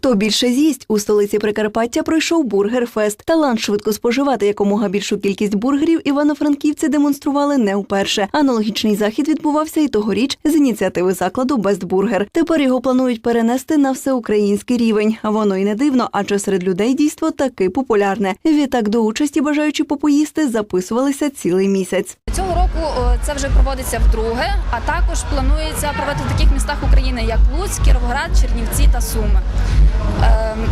Хто більше з'їсть у столиці Прикарпаття пройшов бургер-фест. Талант швидко споживати якомога більшу кількість бургерів івано-франківці демонстрували не вперше. Аналогічний захід відбувався і тогоріч з ініціативи закладу Бестбургер. Тепер його планують перенести на всеукраїнський рівень. Воно й не дивно, адже серед людей дійство таки популярне. Відтак до участі бажаючи попоїсти записувалися цілий місяць. Цього року це вже проводиться вдруге, а також планується проводити в таких містах України, як Луцьк, Кіровоград, Чернівці та Суми. Ем,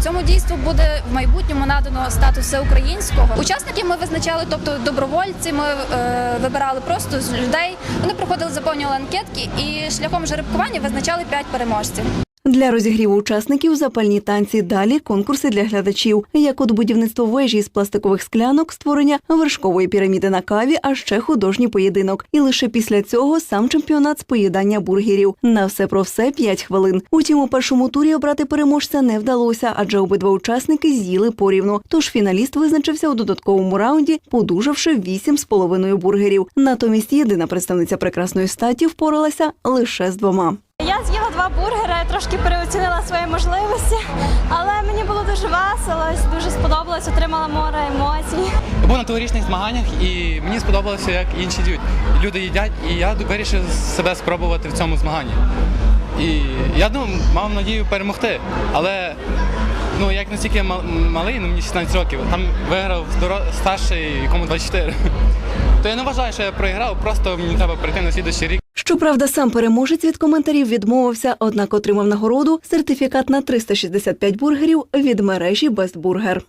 Цьому дійству буде в майбутньому надано статус всеукраїнського. Учасників ми визначали, тобто добровольці. Ми е, вибирали просто з людей. Вони проходили, заповнювали анкетки і шляхом жеребкування визначали п'ять переможців. Для розігріву учасників запальні танці. Далі конкурси для глядачів, як от будівництво вежі з пластикових склянок, створення вершкової піраміди на каві, а ще художній поєдинок. І лише після цього сам чемпіонат з поїдання бургерів. На все про все 5 хвилин. Утім, у першому турі обрати переможця не вдалося, адже обидва учасники з'їли порівну. Тож фіналіст визначився у додатковому раунді, подужавши 8,5 бургерів. Натомість єдина представниця прекрасної статі впоралася лише з двома. Я два бургери, трошки переоцінила свої можливості, але мені було дуже весело, дуже сподобалось, отримала море емоцій. Був на тогорічних змаганнях і мені сподобалося, як інші люди, люди їдять, і я вирішив себе спробувати в цьому змаганні. І я думав, мав надію перемогти. Але ну, як настільки малий, ну мені 16 років, там виграв старший, якому 24. То я не вважаю, що я проіграв, просто мені треба прийти на слідуючий рік. Щоправда, сам переможець від коментарів відмовився, однак отримав нагороду сертифікат на 365 бургерів від мережі Бестбургер.